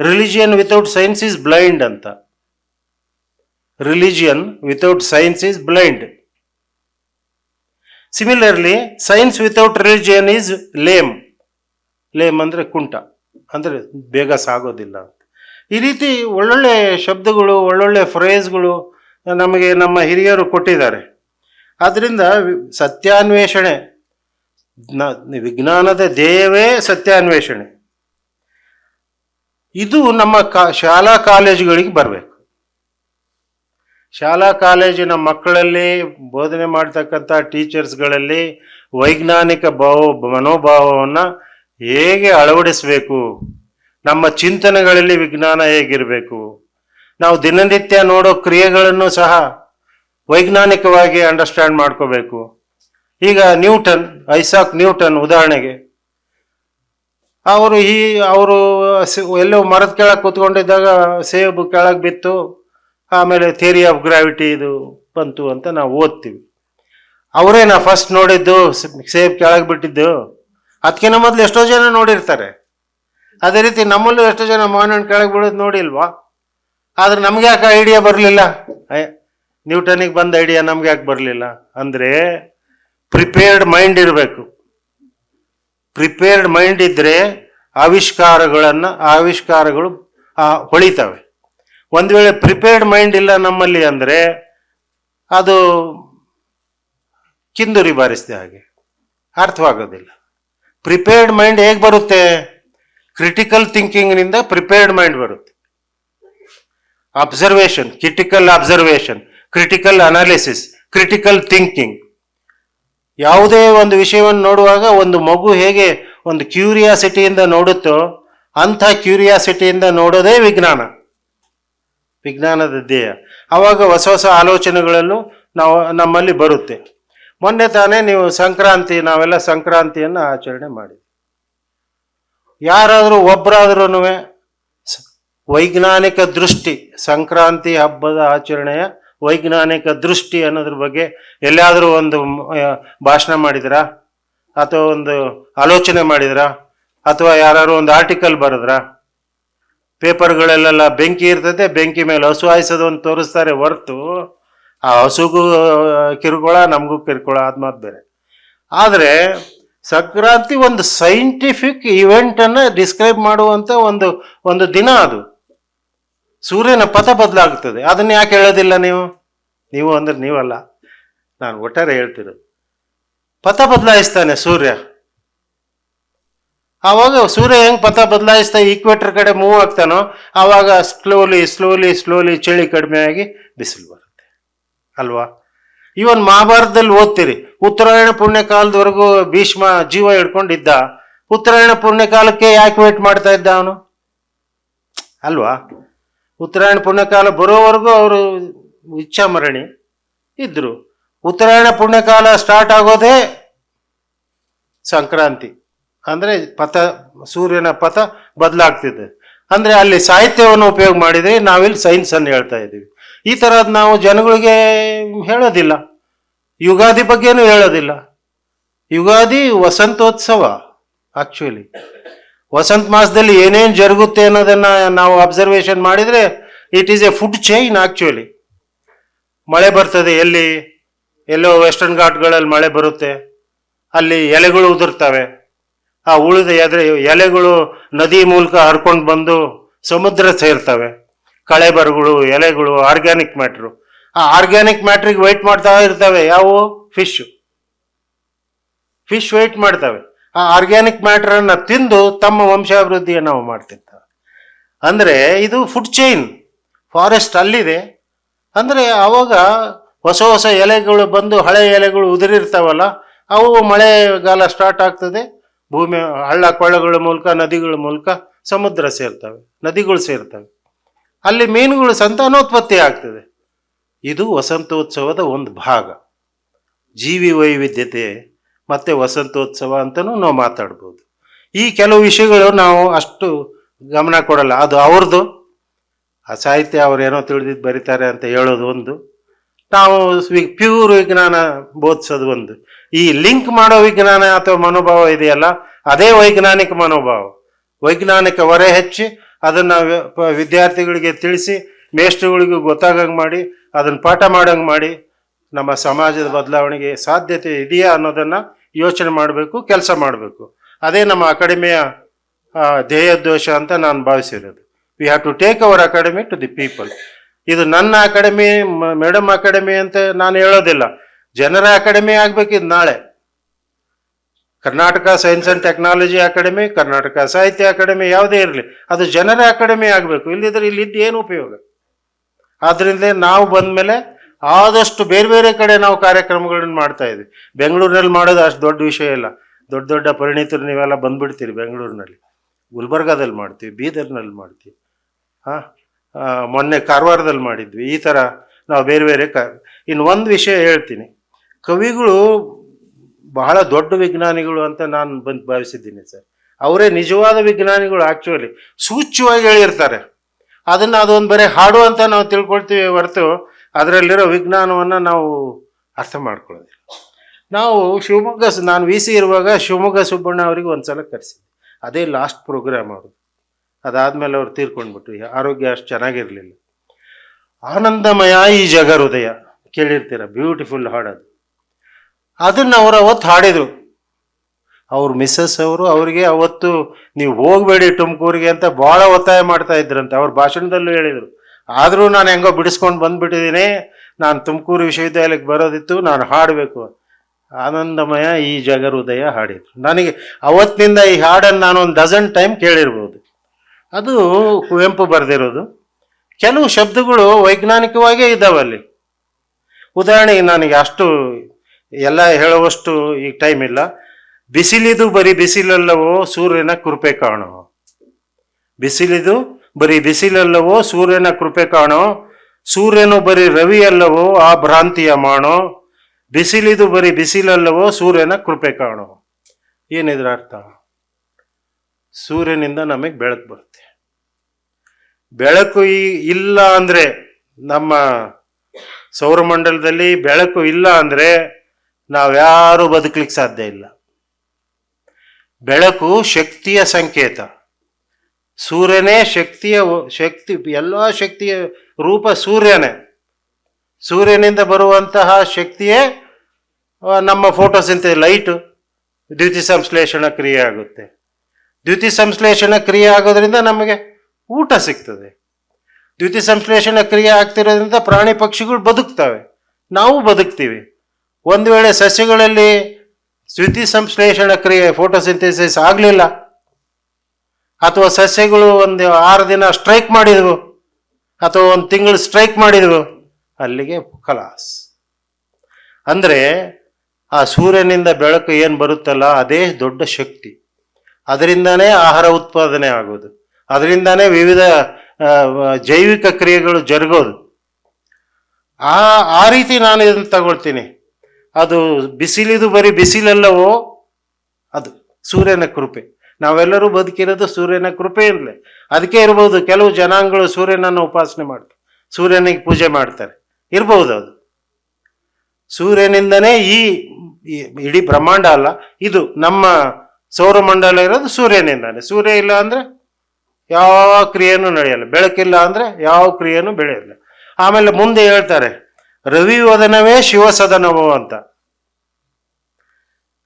religion without science is blind ಅಂತ. Religion without science is blind similarly science without religion is lame lame ಅಂದರೆ ಕುಂಟ, ಅಂದರೆ ಬೇಗ ಸಾಗೋದಿಲ್ಲ ಈ ರೀತಿ ಒಳ್ಳೊಳ್ಳೆ ಶಬ್ದಗಳು, ಒಳ್ಳೊಳ್ಳೆ ಫ್ರೇಸ್ಗಳು ನಮಗೆ ನಮ್ಮ ಹಿರಿಯರು ಕೊಟ್ಟಿದ್ದಾರೆ. ಆದ್ದರಿಂದ ಸತ್ಯಾನ್ವೇಷಣೆ ವಿಜ್ಞಾನದ ಧ್ಯೇಯವೇ ಸತ್ಯಾನ್ವೇಷಣೆ. ಇದು ನಮ್ಮ ಕಾ, ಶಾಲಾ ಕಾಲೇಜುಗಳಿಗೆ ಬರಬೇಕು. ಶಾಲಾ ಕಾಲೇಜಿನ ಮಕ್ಕಳಲ್ಲಿ ಬೋಧನೆ ಮಾಡ್ತಕ್ಕಂಥ ಟೀಚರ್ಸ್ಗಳಲ್ಲಿ ವೈಜ್ಞಾನಿಕ ಭಾವ, ಮನೋಭಾವವನ್ನು ಹೇಗೆ ಅಳವಡಿಸಬೇಕು? ನಮ್ಮ ಚಿಂತನೆಗಳಲ್ಲಿ ವಿಜ್ಞಾನ ಹೇಗಿರಬೇಕು? ನಾವು ದಿನನಿತ್ಯ ನೋಡೋ ಕ್ರಿಯೆಗಳನ್ನು ಸಹ ವೈಜ್ಞಾನಿಕವಾಗಿ ಅಂಡರ್ಸ್ಟ್ಯಾಂಡ್ ಮಾಡ್ಕೋಬೇಕು. ಈಗ ನ್ಯೂಟನ್, ಐಸಾಕ್ ನ್ಯೂಟನ್ ಉದಾಹರಣೆಗೆ. ಅವರು ಈ, ಅವರು ಎಲ್ಲೋ ಮರದ ಕೆಳಗೆ ಕೂತ್ಕೊಂಡಿದ್ದಾಗ ಸೇಬು ಕೆಳಗೆ ಬಿತ್ತು. ಆಮೇಲೆ ಥಿಯರಿ ಆಫ್ ಗ್ರಾವಿಟಿ ಇದು ಬಂತು ಅಂತ ನಾವು ಓದ್ತೀವಿ. ಅವರೇ ನಾ ಫಸ್ಟ್ ನೋಡಿದ್ದು ಸೇಫ್ ಕೆಳಗೆ ಬಿಟ್ಟಿದ್ದು. ಅದಕ್ಕಿಂತ ಮೊದಲು ಎಷ್ಟೋ ಜನ ನೋಡಿರ್ತಾರೆ. ಅದೇ ರೀತಿ ನಮ್ಮಲ್ಲೂ ಎಷ್ಟೋ ಜನ ಮಾವಿನ ಕೆಳಗೆ ಬಿಡೋದು ನೋಡಿಲ್ವಾ? ಆದ್ರೆ ನಮ್ಗೆ ಯಾಕೆ ಐಡಿಯಾ ಬರಲಿಲ್ಲ? ನ್ಯೂಟನಿಗೆ ಬಂದ ಐಡಿಯಾ ನಮ್ಗೆ ಯಾಕೆ ಬರಲಿಲ್ಲ? ಅಂದರೆ ಪ್ರಿಪೇರ್ಡ್ ಮೈಂಡ್ ಇರಬೇಕು. ಪ್ರಿಪೇರ್ಡ್ ಮೈಂಡ್ ಇದ್ದರೆ ಆವಿಷ್ಕಾರಗಳನ್ನು, ಆವಿಷ್ಕಾರಗಳು ಹೊಳಿತವೆ. ಒಂದು ವೇಳೆ ಪ್ರಿಪೇರ್ಡ್ ಮೈಂಡ್ ಇಲ್ಲ ನಮ್ಮಲ್ಲಿ ಅಂದರೆ ಅದು ಕಿಂದುರಿ ಬಾರಿಸಿದೆ ಹಾಗೆ. ಅರ್ಥವಾಗೋದಿಲ್ಲ. ಪ್ರಿಪೇರ್ಡ್ ಮೈಂಡ್ ಹೇಗೆ ಬರುತ್ತೆ? ಕ್ರಿಟಿಕಲ್ ಥಿಂಕಿಂಗ್ನಿಂದ ಪ್ರಿಪೇರ್ಡ್ ಮೈಂಡ್ ಬರುತ್ತೆ. Observation critical observation critical analysis critical thinking ಯಾವುದೇ ಒಂದು ವಿಷಯವನ್ನು ನೋಡುವಾಗ ಒಂದು ಮಗು ಹೇಗೆ ಒಂದು ಕ್ಯೂರಿಯಾಸಿಟಿಯಿಂದ ನೋಡುತ್ತೋ ಅಂಥ ಕ್ಯೂರಿಯಾಸಿಟಿಯಿಂದ ನೋಡೋದೇ ವಿಜ್ಞಾನ. ವಿಜ್ಞಾನದ ಧ್ಯೇಯ. ಆವಾಗ ಹೊಸ ಹೊಸ ಆಲೋಚನೆಗಳನ್ನು ನಾವು ನಮ್ಮಲ್ಲಿ ಬರುತ್ತೆ. ಮೊನ್ನೆ ತಾನೇ ನೀವು ಸಂಕ್ರಾಂತಿ, ನಾವೆಲ್ಲ ಸಂಕ್ರಾಂತಿಯನ್ನು ಆಚರಣೆ ಮಾಡಿ ಯಾರಾದರೂ ಒಬ್ಬರಾದ್ರೂ ವೈಜ್ಞಾನಿಕ ದೃಷ್ಟಿ, ಸಂಕ್ರಾಂತಿ ಹಬ್ಬದ ಆಚರಣೆಯ ವೈಜ್ಞಾನಿಕ ದೃಷ್ಟಿ ಅನ್ನೋದ್ರ ಬಗ್ಗೆ ಎಲ್ಲಾದರೂ ಒಂದು ಭಾಷಣ ಮಾಡಿದ್ರಾ? ಅಥವಾ ಒಂದು ಆಲೋಚನೆ ಮಾಡಿದ್ರಾ? ಅಥವಾ ಯಾರಾದ್ರೂ ಒಂದು ಆರ್ಟಿಕಲ್ ಬರೆದ್ರಾ? ಪೇಪರ್ಗಳಲ್ಲೆಲ್ಲ ಬೆಂಕಿ ಇರ್ತದೆ, ಬೆಂಕಿ ಮೇಲೆ ಹಸು ಹಾಯಿಸೋದು ಅಂತ ತೋರಿಸ್ತಾರೆ ಹೊರತು. ಆ ಹಸುಗೂ ಕಿರುಕುಳ, ನಮಗೂ ಕಿರುಕುಳ ಅದು ಮಾತು ಬೇರೆ. ಆದರೆ ಸಂಕ್ರಾಂತಿ ಒಂದು ಸೈಂಟಿಫಿಕ್ ಇವೆಂಟನ್ನು ಡಿಸ್ಕ್ರೈಬ್ ಮಾಡುವಂಥ ಒಂದು ಒಂದು ದಿನ ಅದು. ಸೂರ್ಯನ ಪಥ ಬದಲಾಗ್ತದೆ. ಅದನ್ನ ಯಾಕೆ ಹೇಳೋದಿಲ್ಲ ನೀವು? ನೀವು ಅಂದ್ರೆ ನೀವಲ್ಲ. ನಾನು ಒಟ್ಟಾರೆ ಹೇಳ್ತಿರೋದು. ಪಥ ಬದಲಾಯಿಸ್ತಾನೆ ಸೂರ್ಯ. ಆವಾಗ ಸೂರ್ಯ ಹೆಂಗ್ ಪಥ ಬದಲಾಯಿಸ್ತಾ ಈಕ್ವೇಟರ್ ಕಡೆ ಮೂವ್ ಆಗ್ತಾನೋ ಆವಾಗ ಸ್ಲೋಲಿ ಸ್ಲೋಲಿ ಸ್ಲೋಲಿ ಚಳಿ ಕಡಿಮೆ ಆಗಿ ಬಿಸಿಲು ಬರುತ್ತೆ. ಅಲ್ವಾ? ಇವನ್ ಮಹಾಭಾರತದಲ್ಲಿ ಓದ್ತೀರಿ, ಉತ್ತರಾಯಣ ಪುಣ್ಯ ಕಾಲದವರೆಗೂ ಭೀಷ್ಮ ಜೀವ ಹಿಡ್ಕೊಂಡಿದ್ದ, ಉತ್ತರಾಯಣ ಪುಣ್ಯಕಾಲಕ್ಕೆ ಯಾಕೆ ವೇಟ್ ಮಾಡ್ತಾ ಇದ್ದ ಅವನು? ಅಲ್ವಾ? ಉತ್ತರಾಯಣ ಪುಣ್ಯಕಾಲ ಬರೋವರೆಗೂ ಅವರು ಇಚ್ಛಾಮರಣಿ ಇದ್ರು. ಉತ್ತರಾಯಣ ಪುಣ್ಯಕಾಲ ಸ್ಟಾರ್ಟ್ ಆಗೋದೇ ಸಂಕ್ರಾಂತಿ. ಅಂದ್ರೆ ಪಥ, ಸೂರ್ಯನ ಪಥ ಬದಲಾಗ್ತಿದೆ. ಅಂದ್ರೆ ಅಲ್ಲಿ ಸಾಹಿತ್ಯವನ್ನು ಉಪಯೋಗ ಮಾಡಿದ್ರೆ ನಾವಿಲ್ಲಿ ಸೈನ್ಸ್ ಅನ್ನು ಹೇಳ್ತಾ ಇದ್ದೀವಿ. ಈ ಥರದ್ದು ನಾವು ಜನಗಳಿಗೆ ಹೇಳೋದಿಲ್ಲ. ಯುಗಾದಿ ಬಗ್ಗೆನೂ ಹೇಳೋದಿಲ್ಲ. ಯುಗಾದಿ ವಸಂತೋತ್ಸವ ಆ್ಯಕ್ಚುಲಿ ವಸಂತ ಮಾಸದಲ್ಲಿ ಏನೇನು ಜರುಗುತ್ತೆ ಅನ್ನೋದನ್ನ ನಾವು ಅಬ್ಸರ್ವೇಷನ್ ಮಾಡಿದ್ರೆ it is a food chain actually ಮಳೆ ಬರ್ತದೆ, ಎಲ್ಲಿ ಎಲ್ಲೋ ವೆಸ್ಟರ್ನ್ ಘಾಟ್ಗಳಲ್ಲಿ ಮಳೆ ಬರುತ್ತೆ. ಅಲ್ಲಿ ಎಲೆಗಳು ಉದುರ್ತವೆ. ಆ ಉಳಿದ ಎದ್ರೆ ಎಲೆಗಳು ನದಿ ಮೂಲಕ ಹರ್ಕೊಂಡು ಬಂದು ಸಮುದ್ರ ಸೇರ್ತವೆ. ಕಳೆಬರಗಳು, ಎಲೆಗಳು ಆರ್ಗ್ಯಾನಿಕ್ ಮ್ಯಾಟ್ರು ಆ ಆರ್ಗ್ಯಾನಿಕ್ ಮ್ಯಾಟ್ರಿಗೆ ವೆಯ್ಟ್ ಮಾಡ್ತಾ ಇರ್ತವೆ. ಯಾವುವು ಫಿಶ್ ಫಿಶ್ ವೆಯ್ಟ್ ಮಾಡ್ತವೆ. ಆ ಆರ್ಗ್ಯಾನಿಕ್ ಮ್ಯಾಟ್ರನ್ನು ತಿಂದು ತಮ್ಮ ವಂಶಾಭಿವೃದ್ಧಿಯನ್ನು ನಾವು ಮಾಡ್ತಿರ್ತವೆ. ಅಂದರೆ ಇದು ಫುಡ್ ಚೈನ್ ಫಾರೆಸ್ಟ್ ಅಲ್ಲಿದೆ. ಅಂದರೆ ಆವಾಗ ಹೊಸ ಹೊಸ ಎಲೆಗಳು ಬಂದು ಹಳೆ ಎಲೆಗಳು ಉದುರಿರ್ತಾವಲ್ಲ, ಅವು ಮಳೆಗಾಲ ಸ್ಟಾರ್ಟ್ ಆಗ್ತದೆ. ಭೂಮಿ, ಹಳ್ಳ ಕೊಳ್ಳಗಳ ಮೂಲಕ, ನದಿಗಳ ಮೂಲಕ ಸಮುದ್ರ ಸೇರ್ತವೆ, ನದಿಗಳು ಸೇರ್ತವೆ. ಅಲ್ಲಿ ಮೀನುಗಳು ಸಂತಾನೋತ್ಪತ್ತಿ ಆಗ್ತದೆ. ಇದು ವಸಂತೋತ್ಸವದ ಒಂದು ಭಾಗ. ಜೀವಿ ವೈವಿಧ್ಯತೆ ಮತ್ತೆ ವಸಂತೋತ್ಸವ ಅಂತಲೂ ನಾವು ಮಾತಾಡ್ಬೋದು. ಈ ಕೆಲವು ವಿಷಯಗಳು ನಾವು ಅಷ್ಟು ಗಮನ ಕೊಡಲ್ಲ. ಅದು ಅವ್ರದ್ದು. ಆ ಸಾಹಿತ್ಯ ಅವ್ರೇನೋ ತಿಳಿದಿದ್ದು ಬರೀತಾರೆ ಅಂತ ಹೇಳೋದು ಒಂದು. ನಾವು ಪ್ಯೂರ್ ವಿಜ್ಞಾನ ಬೋಧಿಸೋದು ಒಂದು. ಈ ಲಿಂಕ್ ಮಾಡೋ ವಿಜ್ಞಾನ ಅಥವಾ ಮನೋಭಾವ ಇದೆಯಲ್ಲ, ಅದೇ ವೈಜ್ಞಾನಿಕ ಮನೋಭಾವ. ವೈಜ್ಞಾನಿಕ ಹೊರೆ ಹೆಚ್ಚಿ ಅದನ್ನ ವಿದ್ಯಾರ್ಥಿಗಳಿಗೆ ತಿಳಿಸಿ, ಮೇಷ್ಟ್ರುಗಳಿಗೂ ಗೊತ್ತಾಗಂಗೆ ಮಾಡಿ ಅದನ್ನ ಪಾಠ ಮಾಡಂಗೆ ಮಾಡಿ, ನಮ್ಮ ಸಮಾಜದ ಬದಲಾವಣೆಗೆ ಸಾಧ್ಯತೆ ಇದೆಯಾ ಅನ್ನೋದನ್ನ ಯೋಚನೆ ಮಾಡಬೇಕು, ಕೆಲಸ ಮಾಡಬೇಕು. ಅದೇ ನಮ್ಮ ಅಕಾಡೆಮಿಯ ಧ್ಯೇಯ ದೋಷ ಅಂತ ನಾನು ಭಾವಿಸಿರೋದು. We have to take our academy to the people ಇದು ನನ್ನ ಅಕಾಡೆಮಿ ಮೇಡಮ್ ಅಕಾಡೆಮಿ ಅಂತ ನಾನು ಹೇಳೋದಿಲ್ಲ. ಜನರ ಅಕಾಡೆಮಿ ಆಗ್ಬೇಕಿದ್ ನಾಳೆ. Karnataka science and technology academy Karnataka ಸಾಹಿತ್ಯ ಅಕಾಡೆಮಿ ಯಾವುದೇ ಇರಲಿ, ಅದು ಜನರ ಅಕಾಡೆಮಿ ಆಗಬೇಕು. ಇಲ್ಲಿದ್ರೆ ಇಲ್ಲಿದ್ದು ಏನು ಉಪಯೋಗ? ಆದ್ರಿಂದ ನಾವು ಬಂದ ಮೇಲೆ ಆದಷ್ಟು ಬೇರೆ ಬೇರೆ ಕಡೆ ನಾವು ಕಾರ್ಯಕ್ರಮಗಳನ್ನ ಮಾಡ್ತಾ ಇದ್ವಿ. ಬೆಂಗಳೂರಿನಲ್ಲಿ ಮಾಡೋದು ಅಷ್ಟು ದೊಡ್ಡ ವಿಷಯ ಇಲ್ಲ. ದೊಡ್ಡ ದೊಡ್ಡ ಪರಿಣಿತರು ನೀವೆಲ್ಲ ಬಂದ್ಬಿಡ್ತೀರಿ ಬೆಂಗಳೂರಿನಲ್ಲಿ. ಗುಲ್ಬರ್ಗಾದಲ್ಲಿ ಮಾಡ್ತೀವಿ, ಬೀದರ್ನಲ್ಲಿ ಮಾಡ್ತೀವಿ. ಹಾ? ಮೊನ್ನೆ ಕಾರವಾರದಲ್ಲಿ ಮಾಡಿದ್ವಿ. ಈ ಥರ ನಾವು ಬೇರೆ ಬೇರೆ ಕ, ಇನ್ನು ಒಂದು ವಿಷಯ ಹೇಳ್ತೀನಿ. ಕವಿಗಳು ಬಹಳ ದೊಡ್ಡ ವಿಜ್ಞಾನಿಗಳು ಅಂತ ನಾನು ಬಂದು ಭಾವಿಸಿದ್ದೀನಿ ಸರ್. ಅವರೇ ನಿಜವಾದ ವಿಜ್ಞಾನಿಗಳು ಆಕ್ಚುಲಿ ಸೂಚ್ಯವಾಗಿ ಹೇಳಿರ್ತಾರೆ. ಅದನ್ನ ಅದೊಂದು ಬರೀ ಹಾಡು ಅಂತ ನಾವು ತಿಳ್ಕೊಳ್ತೀವಿ ಹೊರತು ಅದರಲ್ಲಿರೋ ವಿಜ್ಞಾನವನ್ನು ನಾವು ಅರ್ಥ ಮಾಡ್ಕೊಳ್ಳೋದಿಲ್ಲ. ನಾವು ಶಿವಮೊಗ್ಗ ನಾನು ವಿ ಸಿ ಇರುವಾಗ ಶಿವಮೊಗ್ಗ ಸುಬ್ಬಣ್ಣ ಅವರಿಗೆ ಒಂದ್ಸಲ ಕರೆಸಿದ್ದೆ ಅದೇ ಲಾಸ್ಟ್ ಪ್ರೋಗ್ರಾಮ್ ಅವರು ಅದಾದ್ಮೇಲೆ ಅವ್ರು ತೀರ್ಕೊಂಡ್ಬಿಟ್ರು. ಆರೋಗ್ಯ ಅಷ್ಟು ಚೆನ್ನಾಗಿರಲಿಲ್ಲ. ಆನಂದಮಯ ಈ ಜಗ ಹೃದಯ ಕೇಳಿರ್ತೀರ ಬ್ಯೂಟಿಫುಲ್ ಹಾಡದು ಅದನ್ನು ಅವ್ರು ಅವತ್ತು ಹಾಡಿದರು. ಅವ್ರ ಮಿಸ್ಸಸ್ ಅವರು ಅವರಿಗೆ ಅವತ್ತು ನೀವು ಹೋಗಬೇಡಿ ತುಮಕೂರಿಗೆ ಅಂತ ಬಹಳ ಒತ್ತಾಯ ಮಾಡ್ತಾ ಇದ್ರಂತೆ. ಅವ್ರ ಭಾಷಣದಲ್ಲೂ ಹೇಳಿದರು. ಆದರೂ ನಾನು ಹೆಂಗೋ ಬಿಡಿಸ್ಕೊಂಡು ಬಂದ್ಬಿಟ್ಟಿದ್ದೀನಿ. ನಾನು ತುಮಕೂರು ವಿಶ್ವವಿದ್ಯಾಲಯಕ್ಕೆ ಬರೋದಿತ್ತು, ನಾನು ಹಾಡಬೇಕು. ಆನಂದಮಯ ಈ ಜಗ ಹೃದಯ ಹಾಡಿದರು. ನನಗೆ ಅವತ್ತಿನಿಂದ ಈ ಹಾಡನ್ನು ನಾನು ಒಂದು ಡಜನ್ ಟೈಮ್ ಕೇಳಿರ್ಬೋದು. ಅದು ಕುವೆಂಪು ಬರೆದಿರೋದು. ಕೆಲವು ಶಬ್ದಗಳು ವೈಜ್ಞಾನಿಕವಾಗೇ ಇದ್ದಾವೆ ಅಲ್ಲಿ. ಉದಾಹರಣೆಗೆ ನನಗೆ ಅಷ್ಟು ಎಲ್ಲ ಹೇಳುವಷ್ಟು ಈಗ ಟೈಮ್ ಇಲ್ಲ. ಬಿಸಿಲಿದು ಬರೀ ಬಿಸಿಲಲ್ಲವೋ ಸೂರ್ಯನ ಕೃಪೆ ಕಾಣೋ ಬಿಸಿಲಿದು ಬರೀ ಬಿಸಿಲಲ್ಲವೋ ಸೂರ್ಯನ ಕೃಪೆ ಕಾಣೋ ಸೂರ್ಯನು ಬರೀ ರವಿಯಲ್ಲವೋ ಆ ಭ್ರಾಂತಿಯ ಮಾಡೋ ಬಿಸಿಲಿದು ಬರೀ ಬಿಸಿಲಲ್ಲವೋ ಸೂರ್ಯನ ಕೃಪೆ ಕಾಣೋ ಏನಿದ್ರ ಅರ್ಥ? ಸೂರ್ಯನಿಂದ ನಮಗೆ ಬೆಳಕು ಬರುತ್ತೆ. ಬೆಳಕು ಇಲ್ಲ ಅಂದರೆ ನಮ್ಮ ಸೌರಮಂಡಲದಲ್ಲಿ ಬೆಳಕು ಇಲ್ಲ ಅಂದರೆ ನಾವ್ಯಾರೂ ಬದುಕಲಿಕ್ಕೆ ಸಾಧ್ಯ ಇಲ್ಲ. ಬೆಳಕು ಶಕ್ತಿಯ ಸಂಕೇತ. ಸೂರ್ಯನೇ ಶಕ್ತಿಯ ಶಕ್ತಿ, ಎಲ್ಲ ಶಕ್ತಿಯ ರೂಪ ಸೂರ್ಯನೇ. ಸೂರ್ಯನಿಂದ ಬರುವಂತಹ ಶಕ್ತಿಯೇ ನಮ್ಮ ಫೋಟೋಸಿಂತ ಲೈಟು ದ್ಯುತಿ ಸಂಶ್ಲೇಷಣ ಕ್ರಿಯೆ ಆಗುತ್ತೆ. ದ್ಯುತಿ ಸಂಶ್ಲೇಷಣ ಕ್ರಿಯೆ ಆಗೋದ್ರಿಂದ ನಮಗೆ ಊಟ ಸಿಗ್ತದೆ. ದ್ಯುತಿ ಸಂಶ್ಲೇಷಣ ಕ್ರಿಯೆ ಆಗ್ತಿರೋದ್ರಿಂದ ಪ್ರಾಣಿ ಪಕ್ಷಿಗಳು ಬದುಕ್ತವೆ. ನಾವು ಬದುಕ್ತೀವಿ. ಒಂದು ವೇಳೆ ಸಸ್ಯಗಳಲ್ಲಿ ದ್ಯುತಿ ಸಂಶ್ಲೇಷಣ ಕ್ರಿಯೆ, ಫೋಟೋಸಿಂಥೆಸಿಸ್ ಆಗಲಿಲ್ಲ, ಅಥವಾ ಸಸ್ಯಗಳು ಒಂದು ಆರು ದಿನ ಸ್ಟ್ರೈಕ್ ಮಾಡಿದವು ಅಥವಾ ಒಂದು ತಿಂಗಳು ಸ್ಟ್ರೈಕ್ ಮಾಡಿದವು ಅಲ್ಲಿಗೆ ಕಲಾಸ್ ಅಂದರೆ ಆ ಸೂರ್ಯನಿಂದ ಬೆಳಕು ಏನು ಬರುತ್ತಲ್ಲ, ಅದೇ ದೊಡ್ಡ ಶಕ್ತಿ. ಅದರಿಂದನೇ ಆಹಾರ ಉತ್ಪಾದನೆ ಆಗೋದು. ಅದರಿಂದನೇ ವಿವಿಧ ಜೈವಿಕ ಕ್ರಿಯೆಗಳು ಜರುಗೋದು. ಆ ಆ ರೀತಿ ನಾನು ಇದನ್ನು ತಗೊಳ್ತೀನಿ. ಅದು ಬಿಸಿಲಿದು ಬರೀ ಬಿಸಿಲೆಲ್ಲವೋ, ಅದು ಸೂರ್ಯನ ಕೃಪೆ. ನಾವೆಲ್ಲರೂ ಬದುಕಿರೋದು ಸೂರ್ಯನ ಕೃಪೆಯಿಂದಲೇ ಅದಕ್ಕೆ ಇರ್ಬೋದು, ಕೆಲವು ಜನಾಂಗಗಳು ಸೂರ್ಯನನ್ನು ಉಪಾಸನೆ ಮಾಡ್ತಾರೆ. ಸೂರ್ಯನಿಗೆ ಪೂಜೆ ಮಾಡ್ತಾರೆ. ಇರ್ಬೋದು ಅದು. ಸೂರ್ಯನಿಂದನೇ ಈ ಇಡೀ ಬ್ರಹ್ಮಾಂಡ ಅಲ್ಲ, ಇದು ನಮ್ಮ ಸೌರಮಂಡಲ ಇರೋದು ಸೂರ್ಯನಿಂದಾನೆ. ಸೂರ್ಯ ಇಲ್ಲ ಅಂದ್ರೆ ಯಾವ ಕ್ರಿಯೆನೂ ನಡೆಯಲ್ಲ. ಬೆಳಕಿಲ್ಲ ಅಂದ್ರೆ ಯಾವ ಕ್ರಿಯೆನೂ ಬೆಳೆಯಲ್ಲ. ಆಮೇಲೆ ಮುಂದೆ ಹೇಳ್ತಾರೆ ರವಿವದನವೇ ಶಿವಸದನವೋ ಅಂತ.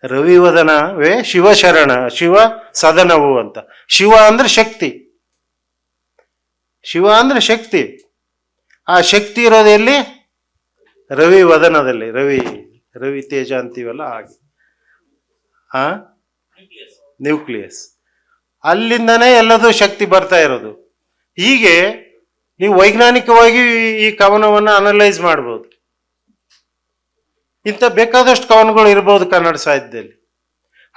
ರವಿವದನವೇ ಶಿವಶರಣ ಶಿವ ಸದನವು ಅಂತ. ಶಿವ ಅಂದ್ರೆ ಶಕ್ತಿ. ಶಿವ ಅಂದ್ರೆ ಶಕ್ತಿ. ಆ ಶಕ್ತಿ ಇರೋದು ಎಲ್ಲಿ? ರವಿ ವದನದಲ್ಲಿ. ರವಿ ರವಿ ತೇಜ ಅಂತೀವಲ್ಲ ಹಾಗೆ. ಆ? ನ್ಯೂಕ್ಲಿಯಸ್ ಅಲ್ಲಿಂದನೇ ಎಲ್ಲದೂ ಶಕ್ತಿ ಬರ್ತಾ ಇರೋದು. ಹೀಗೆ ನೀವು ವೈಜ್ಞಾನಿಕವಾಗಿ ಈ ಕವನವನ್ನು ಅನಲೈಸ್ ಮಾಡ್ಬೋದು. ಇಂಥ ಬೇಕಾದಷ್ಟು ಕವನಗಳು ಇರ್ಬೋದು ಕನ್ನಡ ಸಾಹಿತ್ಯದಲ್ಲಿ.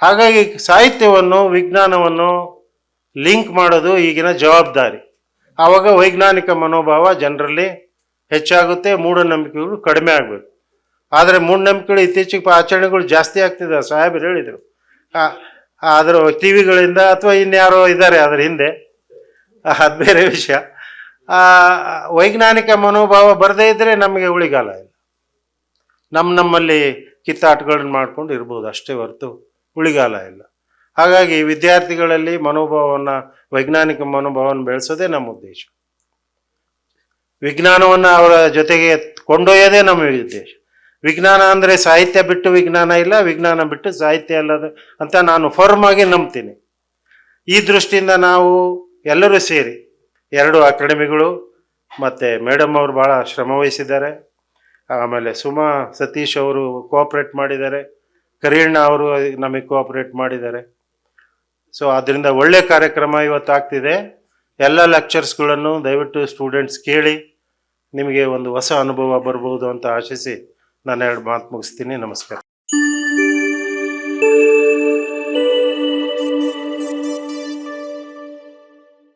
ಹಾಗಾಗಿ ಸಾಹಿತ್ಯವನ್ನು, ವಿಜ್ಞಾನವನ್ನು ಲಿಂಕ್ ಮಾಡೋದು ಈಗಿನ ಜವಾಬ್ದಾರಿ. ಆವಾಗ ವೈಜ್ಞಾನಿಕ ಮನೋಭಾವ ಜನರಲ್ಲಿ ಹೆಚ್ಚಾಗುತ್ತೆ, ಮೂಢನಂಬಿಕೆಗಳು ಕಡಿಮೆ ಆಗಬೇಕು. ಆದರೆ ಮೂಢನಂಬಿಕೆಗಳು ಇತ್ತೀಚೆಗೆ ಆಚರಣೆಗಳು ಜಾಸ್ತಿ ಆಗ್ತಿದೆ ಸಾಹೇಬರು ಹೇಳಿದರು. ಅದರ ಟಿ ವಿಗಳಿಂದ ಅಥವಾ ಇನ್ಯಾರೋ ಇದ್ದಾರೆ ಅದರ ಹಿಂದೆ. ಅದು ಬೇರೆ ವಿಷಯ. ವೈಜ್ಞಾನಿಕ ಮನೋಭಾವ ಬರದೇ ಇದ್ದರೆ ನಮಗೆ ಉಳಿಗಾಲ ಇಲ್ಲ. ನಮ್ಮ ನಮ್ಮಲ್ಲಿ ಕಿತ್ತಾಟಗಳನ್ನ ಮಾಡ್ಕೊಂಡು ಇರ್ಬೋದು, ಅಷ್ಟೇ ಹೊರತು ಉಳಿಗಾಲ ಇಲ್ಲ. ಹಾಗಾಗಿ ವಿದ್ಯಾರ್ಥಿಗಳಲ್ಲಿ ಮನೋಭಾವವನ್ನು, ವೈಜ್ಞಾನಿಕ ಮನೋಭಾವವನ್ನು ಬೆಳೆಸೋದೇ ನಮ್ಮ ಉದ್ದೇಶ. ವಿಜ್ಞಾನವನ್ನು ಅವರ ಜೊತೆಗೆ ಕೊಂಡೊಯ್ಯೋದೇ ನಮ್ಮ ಉದ್ದೇಶ. ವಿಜ್ಞಾನ ಅಂದರೆ ಸಾಹಿತ್ಯ ಬಿಟ್ಟು ವಿಜ್ಞಾನ ಇಲ್ಲ, ವಿಜ್ಞಾನ ಬಿಟ್ಟು ಸಾಹಿತ್ಯ ಅಲ್ಲದ ಅಂತ ನಾನು ಫರ್ಮ್ ಆಗಿ ನಂಬ್ತೀನಿ. ಈ ದೃಷ್ಟಿಯಿಂದ ನಾವು ಎಲ್ಲರೂ ಸೇರಿ, ಎರಡು ಅಕಾಡೆಮಿಗಳು, ಮತ್ತು ಮೇಡಮ್ ಅವರು ಭಾಳ ಶ್ರಮ ವಹಿಸಿದ್ದಾರೆ. ಆಮೇಲೆ ಸುಮಾ ಸತೀಶ್ ಅವರು ಕೋಆಪ್ರೇಟ್ ಮಾಡಿದ್ದಾರೆ. ಕರೀಣ್ಣ ಅವರು ನಮಗೆ ಕೋಆಪ್ರೇಟ್ ಮಾಡಿದ್ದಾರೆ. ಸೊ ಅದರಿಂದ ಒಳ್ಳೆ ಕಾರ್ಯಕ್ರಮ ಇವತ್ತು ಆಗ್ತಿದೆ. ಎಲ್ಲ ಲೆಕ್ಚರ್ಸ್ಗಳನ್ನು ದಯವಿಟ್ಟು ಸ್ಟೂಡೆಂಟ್ಸ್ ಕೇಳಿ, ನಿಮಗೆ ಒಂದು ಹೊಸ ಅನುಭವ ಬರ್ಬೋದು ಅಂತ ಆಶಿಸಿ. ನಾನು ಎರಡು ಮಾತು ಮುಗಿಸ್ತೀನಿ. ನಮಸ್ಕಾರ.